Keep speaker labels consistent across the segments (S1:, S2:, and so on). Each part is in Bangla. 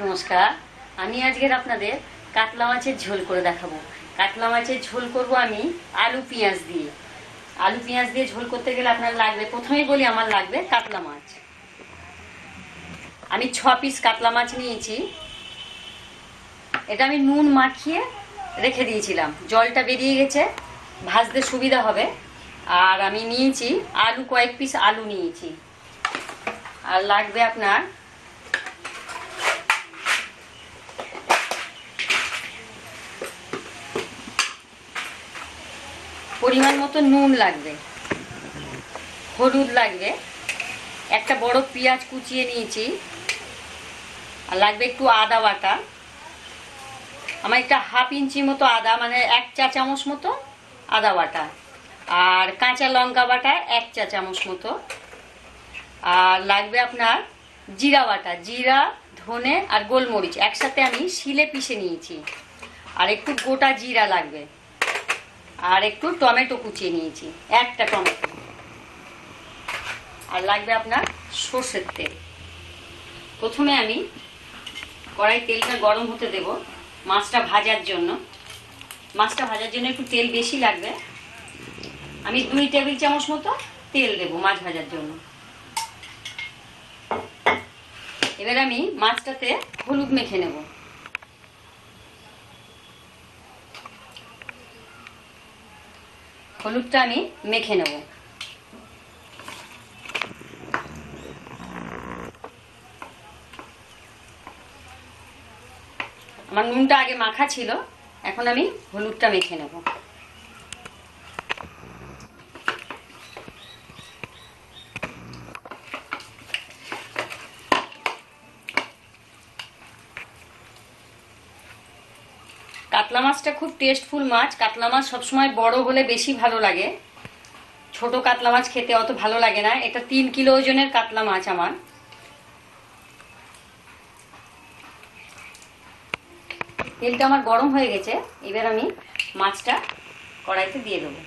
S1: নমস্কার। আমি আজকের আপনাদের কাতলা মাছের ঝোল করে দেখাবো। কাতলা মাছের ঝোল করব আমি আলু পেঁয়াজ দিয়ে। আলু পেঁয়াজ দিয়ে ঝোল করতে গেলে আপনার লাগবে, প্রথমেই বলি আমার লাগবে কাতলা মাছ। আমি ছ পিস কাতলা মাছ নিয়েছি। এটা আমি নুন মাখিয়ে রেখে দিয়েছিলাম। জলটা বেরিয়ে গেছে, ভাজতে সুবিধা হবে। আর আমি নিয়েছি আলু কয়েক পিস আলু নিয়েছি। আর লাগবে আপনার পরিমাণ মতো নুন লাগবে। হলুদ লাগবে। একটা বড় পেঁয়াজ কুচিয়ে নিয়েছি। আর লাগবে একটু আদা বাটা। আমার একটা হাফ ইঞ্চি মতো আদা মানে এক চা চামচ মতো আদা বাটা। আর কাঁচা লঙ্কা বাটা এক চা চামচ মতো। আর লাগবে আপনার জিরা বাটা। জিরা, ধনে আর গোলমরিচ একসাথে আমি শিলে পিষে নিয়েছি। আর একটু গোটা জিরা লাগবে। আর একটু টমেটো কুচিয়ে নিয়েছি, একটা টমেটো। আর লাগবে আপনার সর্ষের তেল। প্রথমে আমি কড়াই তেলটা গরম হতে দেব মাছটা ভাজার জন্য। মাছটা ভাজার জন্য একটু তেল বেশি লাগবে। আমি দুই টেবিল চামচ মতো তেল দেবো মাছ ভাজার জন্য। এবার আমি মাছটাতে হলুদ মেখে নেব। হলুদটা আমি মেখে নেব। আমার নুনটা আগে মাখা ছিল এখন আমি হলুদটা মেখে নেব কাতলা মাছটা খুব টেস্টফুল মাছ। কাতলা মাছ সবসময় বড় হলে বেশি ভালো লাগে। ছোট কাতলা মাছ খেতে অত ভালো লাগে না। এটা তিন কিলো ওজনের কাতলা মাছ আমার। তেলটা আমার গরম হয়ে গেছে। এবার আমি মাছটা কড়াইতে দিয়ে দেবো।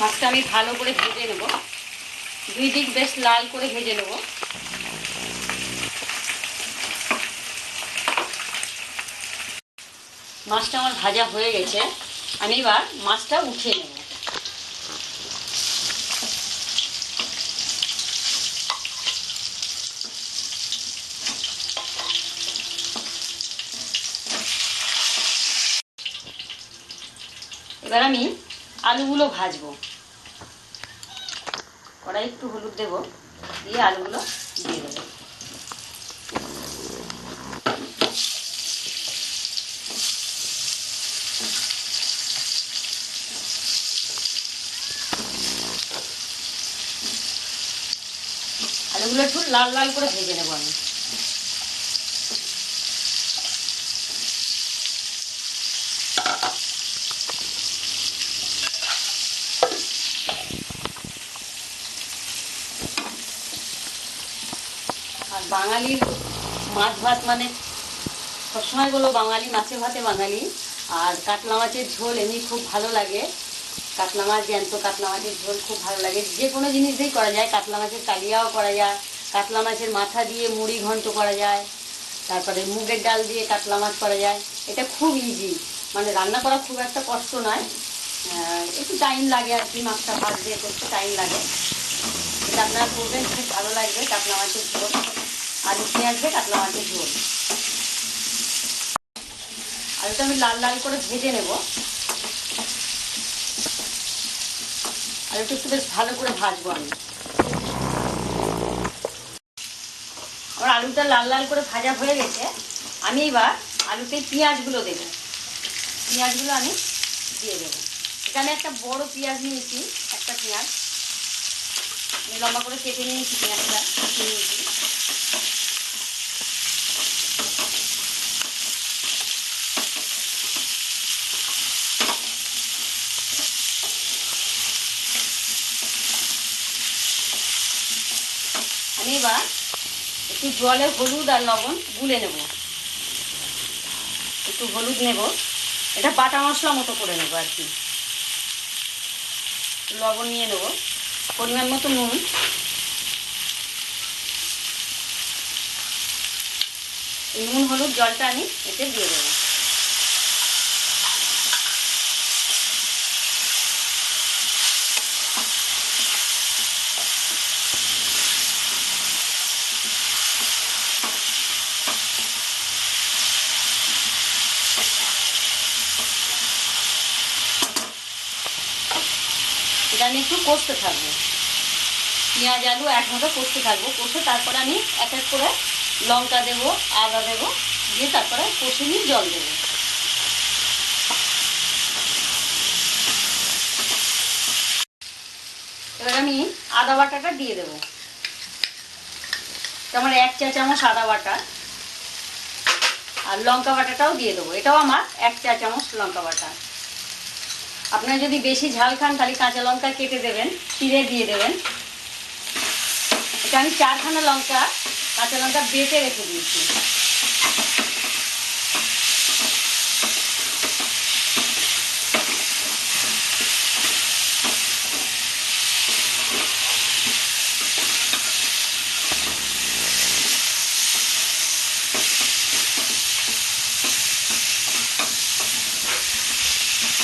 S1: মাছটা আমি ভালো করে ভেজে নেব। দুই দিক বেশ লাল করে ভেজে নেব। মাছটা আমার ভাজা হয়ে গেছে। আমি এবার মাছটা উঠিয়ে নেব। এবার আমি আলুগুলো ভাজবো। কড়াই একটু হলুদ দেবো, দিয়ে আলুগুলো দিয়ে দেবো। আলুগুলো একটু লাল লাল করে ভেজে নেব আমি। বাঙালির মাছ ভাত মানে সবসময় বলো বাঙালি মাছে ভাতে বাঙালি। আর কাতলা মাছের ঝোল এমনি খুব ভালো লাগে। কাতলা মাছ জ্যান্ত কাতলা মাছের ঝোল খুব ভালো লাগে। যে কোনো জিনিস দিয়েই করা যায়। কাতলা মাছের কালিয়াও করা যায়। কাতলা মাছের মাথা দিয়ে মুড়ি ঘন্ট করা যায়। তারপরে মুগের ডাল দিয়ে কাতলা মাছ করা যায়। এটা খুব ইজি মানে রান্না করা খুব একটা কষ্ট নয়। একটু টাইম লাগে আর কি, মাছটা ভাত দিয়ে করতে টাইম লাগে। এটা আপনারা করবেন, খুব ভালো লাগবে কাতলা মাছের ঝোল। আলু পেঁয়াজ দিয়ে কাতলা মাছের ঝোল। আলুটা আমি লাল লাল করে ভেজে নেব। আলুটা একটু বেশ ভালো করে ভাজবো আমি। আমার আলুটা লাল লাল করে ভাজা হয়ে গেছে। আমি এবার আলুতে পেঁয়াজগুলো দেবো। পেঁয়াজগুলো আমি দিয়ে দেবো। এখানে একটা বড় পেঁয়াজ নিয়েছি, একটা পেঁয়াজ। লম্বা করে কেটে নিয়েছি পেঁয়াজটা নিয়েছি। এবার একটু জলে হলুদ আর লবণ গুলে নেব। একটু হলুদ নেব। এটা বাটা মশলা মতো করে নেব আর কি। লবণ নিয়ে নেব। পরিমাণ মতো নুন। নুন, হলুদ, জলটা আমি এতে দিয়ে দেবো। আমি একটু কষতে থাকব। পেঁয়াজ, আলু একমতো কষতে থাকব। কষে তারপরে আমি এক এক করে লঙ্কা দেবো, আদা দেবো, দিয়ে তারপরে কষে নিয়ে জল দেবো। এবার আমি আদা বাটাটা দিয়ে দেবো। আমার এক চা চামচ আদা বাটা আর লঙ্কা বাটাটাও দিয়ে দেবো। এটাও আমার এক চা চামচ লঙ্কা বাটা। আপনারা যদি বেশি ঝাল খান, তাহলে কাঁচা লঙ্কা কেটে দেবেন, চিড়ে দিয়ে দেবেন। এটা আমি চারখানা লঙ্কা, কাঁচা লঙ্কা বেটে রেখে দিয়েছি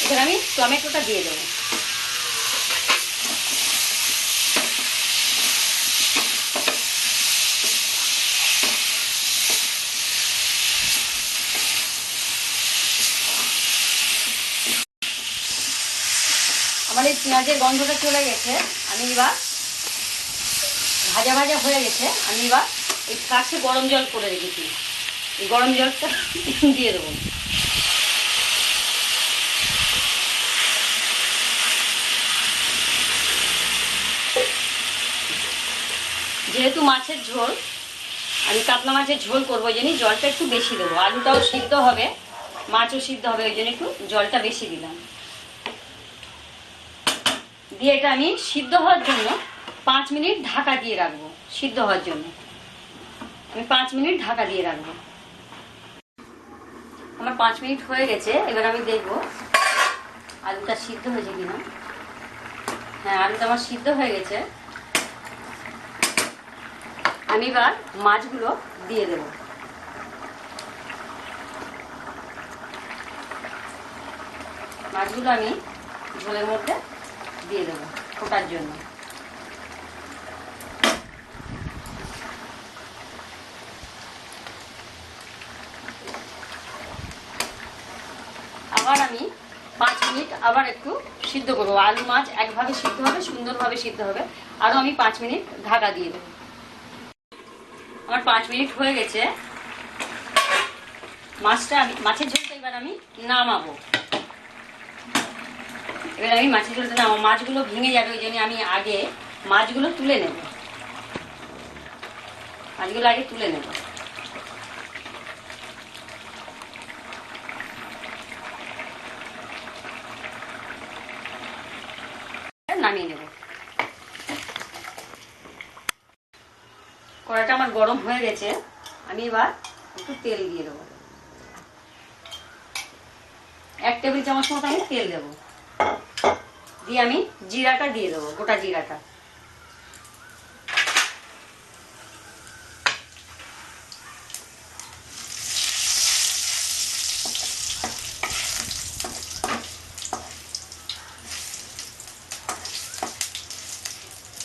S1: এবার আমি টমেটোটা দিয়ে দেবো। আমার এই পেঁয়াজের গন্ধটা চলে গেছে। আমি এবার ভাজা ভাজা হয়ে গেছে। আমি এবার এই কাছে গরম জল করে রেখেছি। এই গরম জলটা দিয়ে দেবো। যেহেতু মাছের ঝোল, আমি কাতলা মাছের ঝোল করব জানি জলটা একটু বেশি দেবো। আলুটাও সিদ্ধ হবে, মাছও সিদ্ধ হবে, ওই জন্য একটু জলটা বেশি দিলাম। দিয়ে এটা আমি সিদ্ধ হওয়ার জন্য পাঁচ মিনিট ঢাকা দিয়ে রাখব, সিদ্ধ হওয়ার জন্য। আমি পাঁচ মিনিট ঢাকা দিয়ে রাখব। আমার পাঁচ মিনিট হয়ে গেছে, এবার আমি দেখব আলুটা সিদ্ধ হয়েছে কিনা। হ্যাঁ আলুটা আমার সিদ্ধ হয়ে গেছে। আমি এবার মাছগুলো দিয়ে দেব। মাছগুলো আমি ঝোলের মধ্যে দিয়ে দেবো ফোটার জন্য। আবার আমি পাঁচ মিনিট আবার একটু সিদ্ধ করব। আলু মাছ একভাবে সিদ্ধ হবে, সুন্দরভাবে সিদ্ধ হবে। আরও আমি পাঁচ মিনিট ঢাকা দিয়ে দেবো। আমার পাঁচ মিনিট হয়ে গেছে। মাছটা আমি, মাছের ঝোলটা এবার আমি নামাবো। এবার আমি মাছের ঝোলটা নামাবো। মাছগুলো ভেঙে যাবে, ওই জন্য আমি আগে মাছগুলো তুলে নেব। মাছগুলো আগে তুলে নেব। নামিয়ে নেব কড়াটা আমার গরম হয়ে গেছে, আমি এবার একটু তেল দিয়ে দেবো। এক টেবিল চামচ মতো আমি তেল দেবো। দিয়ে আমি জিরাটা দিয়ে দেবো, গোটা জিরাটা।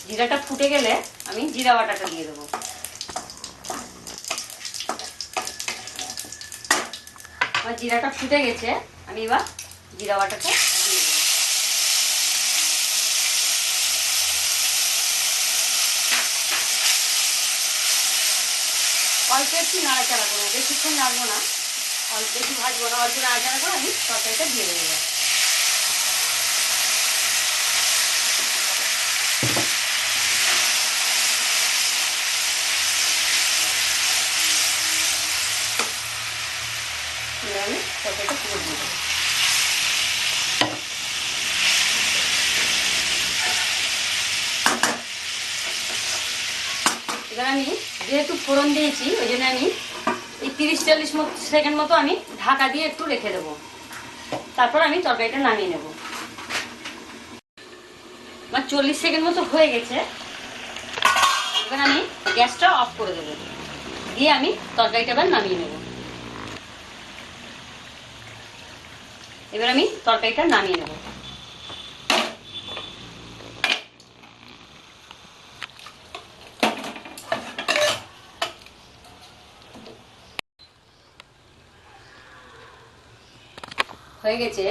S1: জিরাটা ফুটে গেলে আমি জিরা বাটাটা দিয়ে দেবো। আমার জিরাটা ফুটে গেছে, আমি এবার জিরা বাটাকে অল্প একটু নাড়াচাড়া করব, বেশিক্ষণ নাড়বো না। অল্প একটু ভাজবো না, অল্প নাড়াচাড়া করে আমি তরকারিটা দিয়ে দেবো এবার। এবার আমি যেহেতু ফোড়ন দিয়েছি, ওই জন্য আমি এই তিরিশ চল্লিশ সেকেন্ড মতো আমি ঢাকা দিয়ে একটু রেখে দেবো। তারপর আমি তরকারিটা নামিয়ে নেব। আমার চল্লিশ সেকেন্ড মতো হয়ে গেছে। এবার আমি গ্যাসটা অফ করে দেবো। দিয়ে আমি তরকারিটা এবার নামিয়ে নেব। এবার আমি তরকারিটা নামিয়ে নেব। হয়ে গেছে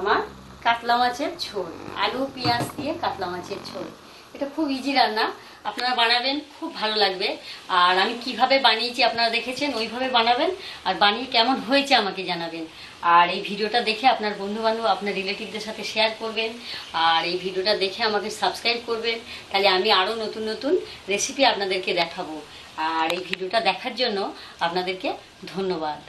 S1: আমার কাতলা মাছের ঝোল। আলু, পেঁয়াজ দিয়ে কাতলা মাছের ঝোল। এটা খুব ইজি রান্না। আপনারা বানাবেন, খুব ভালো লাগবে। আর আমি কীভাবে বানিয়েছি আপনারা দেখেছেন, ওইভাবে বানাবেন। আর বানিয়ে কেমন হয়েছে আমাকে জানাবেন। আর এই ভিডিওটা দেখে আপনার বন্ধু বান্ধব আপনার রিলেটিভদের সাথে শেয়ার করবেন। আর এই ভিডিওটা দেখে আমাকে সাবস্ক্রাইব করবেন। তাহলে আমি আরও নতুন নতুন রেসিপি আপনাদেরকে দেখাবো। আর এই ভিডিওটা দেখার জন্য আপনাদেরকে ধন্যবাদ।